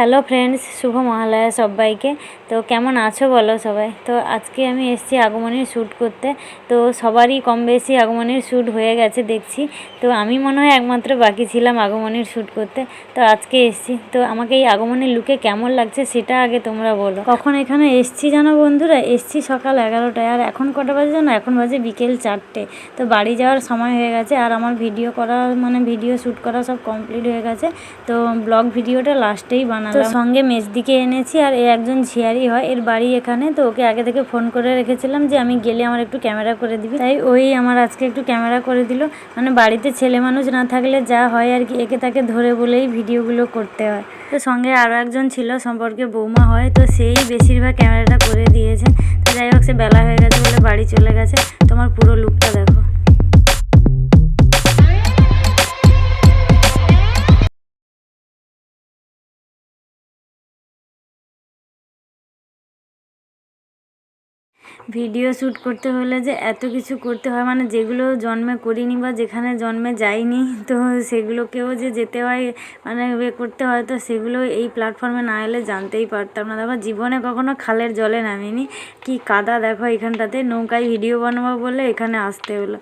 Hello friends শুভ মহালয়া সবাইকে। তো কেমন আছো বলো সবাই? তো আজকে আমি এসেছি আগমনীর শ্যুট করতে। তো সবারই কম বেশি আগমনীর শ্যুট হয়ে গেছে দেখছি। তো আমি মনে হয় একমাত্র বাকি ছিলাম আগমনীর শ্যুট করতে। তো আজকে এসেছি। তো আমাকে এই আগমনের লুকে কেমন লাগছে সেটা আগে তোমরা বলো। কখন এখানে এসছি জানো বন্ধুরা? এসছি সকাল এগারোটায়। আর এখন কটা বাজে জানো? এখন বাজে বিকেল চারটে। তো বাড়ি যাওয়ার সময় হয়ে গেছে। আর আমার ভিডিও করা মানে ভিডিও শ্যুট করা সব কমপ্লিট হয়ে গেছে। তো ব্লগ ভিডিওটা লাস্টেই বানালাম তো সঙ্গে মেজদিকে এনেছি আর এ একজন ঝিয়ারি হয় এর বাড়ি এখানে। তো ওকে আগে থেকে ফোন করে রেখেছিলাম যে আমি গেলে আমার একটু ক্যামেরা করে দিবি। তাই ওই আমার আজকে একটু ক্যামেরা করে দিল। মানে বাড়িতে ছেলে মানুষ না থাকলে যা হয় আর কি একে তাকে ধরে বলেই ভিডিওগুলো করতে হয়। তো সঙ্গে আরও একজন ছিল সম্পর্কে বৌমা হয় তো সেই বেশিরভাগ ক্যামেরাটা করে দিয়েছে। তো যাই হোক সে বেলা হয়ে গেছে বলে বাড়ি চলে গেছে। তোমার পুরো লুকটা দেখো। ভিডিও শ্যুট করতে হলে যে এত কিছু করতে হয় মানে যেগুলো জন্মে করিনি বা যেখানে জন্মে যাইনি, তো সেগুলোকেও যে যেতে হয় মানে এ করতে হয়, তো সেগুলো এই প্ল্যাটফর্মে না এলে জানতেই পারতাম না। তারপর জীবনে কখনো খালের জলে নামিনি। কি কাদা দেখো এখানটাতে, নৌকায় ভিডিও বানাবো বলে এখানে আসতে হলো।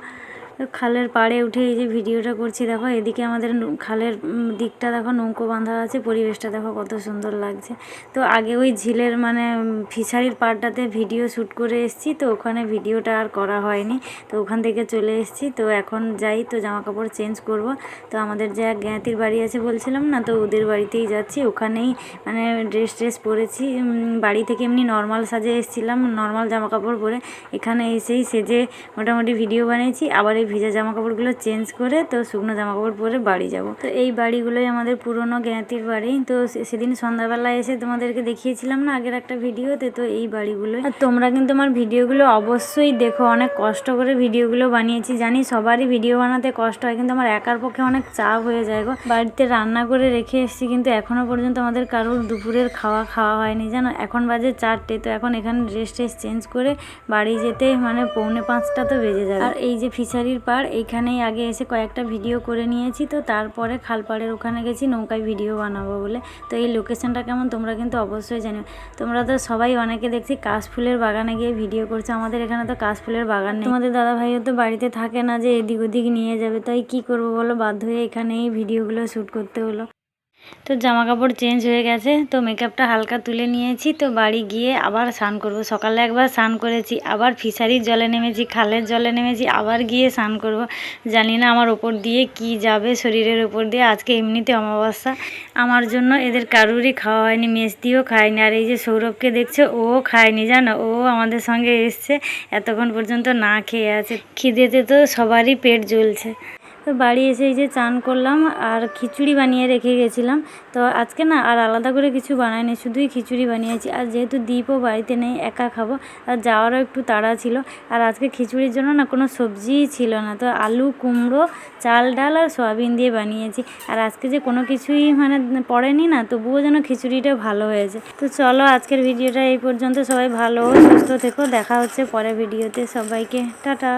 খালের পাড়ে উঠে এই যে ভিডিওটা করছি, দেখো এদিকে আমাদের খালের দিকটা দেখো নৌকো বাঁধা আছে, পরিবেশটা দেখো কত সুন্দর লাগছে। তো আগে ওই ঝিলের মানে ফিশারির পাড়টাতে ভিডিও শ্যুট করে এসেছি, তো ওখানে ভিডিওটা আর করা হয়নি। তো ওখান থেকে চলে এসেছি, তো এখন যাই, তো জামা কাপড় চেঞ্জ করব। তো আমাদের যে জ্ঞাতির বাড়ি আছে বলছিলাম না, তো ওদের বাড়িতেই যাচ্ছি। ওখানেই মানে ড্রেস ট্রেস পরেছি বাড়ি থেকে এমনি নর্মাল সাজে এসেছিলাম, নর্মাল জামা কাপড় পরে এখানে এসেই সেজে মোটামুটি ভিডিও বানিয়েছি। আবার এই ভিজা জামা কাপড়গুলো চেঞ্জ করে তো শুকনো জামা কাপড় পরে বাড়ি যাব। তো এই বাড়িগুলোই আমাদের পুরনো জ্ঞাতির বাড়ি। তো সেদিন সন্ধ্যাবেলা এসে তোমাদেরকে দেখিয়েছিলাম না আগের একটা ভিডিওতে, তো এই বাড়িগুলোই। আর তোমরা কিন্তু আমার ভিডিওগুলো অবশ্যই দেখো, অনেক কষ্ট করে ভিডিওগুলো বানিয়েছি। জানি সবারই ভিডিও বানাতে কষ্ট হয়, কিন্তু আমার একার পক্ষে অনেক চাপ হয়ে যায় গো। বাড়িতে রান্না করে রেখে এসেছি, কিন্তু এখনও পর্যন্ত আমাদের কারোর দুপুরের খাওয়া খাওয়া হয়নি, জানো? এখন বাজে চারটে, তো এখন এখানে ড্রেস ট্রেস চেঞ্জ করে বাড়ি যেতে মানে পৌনে পাঁচটা তো বেজে যাবে। আর এই যে ফিশারির পাড়, এইখানেই আগে এসে কয়েকটা ভিডিও করে নিয়েছি। তো তারপরে খালপাড়ের ওখানে গেছি, নৌকায় ভিডিও বানাবো বলে। তো এই লোকেশনটা কেমন তোমরা কিন্তু অবশ্যই জানো তোমরা তো সবাই অনেকে দেখছি কাশফুলের বাগানে গিয়ে ভিডিও করছ। আমাদের এখানে তো কাশফুলের বাগান নেই। তোমাদের দাদা ভাইও তো বাড়িতে থাকে না যে এদিক ওদিক নিয়ে যাবে। তাই কি করব বলো? বাধ্য হয়ে এখানেই ভিডিওগুলো শ্যুট করতে হলো। তো জামা কাপড় চেঞ্জ হয়ে গেছে, তো মেকআপটা হালকা তুলে নিয়েছি, তো বাড়ি গিয়ে আবার স্নান করব। সকালে একবার স্নান করেছি, আবার ফিশারির জলে নেমেছি, খালের জলে নেমেছি, আবার গিয়ে স্নান করব। জানি না আমার ওপর দিয়ে কি যাবে শরীরের ওপর দিয়ে, আজকে এমনিতে অমাবস্যা। আমার জন্য এদের কারুরই খাওয়া হয়নি, মেজদিও খায়নি, আর এই যে সৌরভকে দেখছে, ও খায়নি, জানো? ও আমাদের সঙ্গে এসছে, এতক্ষণ পর্যন্ত না খেয়ে আছে। খিদেতে তো সবারই পেট জ্বলছে। তো বাড়ি এসে এই যে চান করলাম আর খিচুড়ি বানিয়ে রেখে গেছিলাম। তো আজকে না আর আলাদা করে কিছু বানাইনি, শুধুই খিচুড়ি বানিয়েছি। আর যেহেতু দীপও বাড়িতে নেই, একা খাব, আর যাওয়ারও একটু তাড়া ছিল। আর আজকে খিচুড়ির জন্য না কোনো সবজিই ছিল না। তো আলু, কুমড়ো, চাল, ডাল আর সয়াবিন দিয়ে বানিয়েছি। আর আজকে যে কোনো কিছুই মানে পড়েনি না, তবুও যেন খিচুড়িটা ভালো হয়েছে। তো চলো আজকের ভিডিওটা এই পর্যন্ত। সবাই ভালো সুস্থ থেকো। দেখা হচ্ছে পরে ভিডিওতে। সবাইকে টাটা।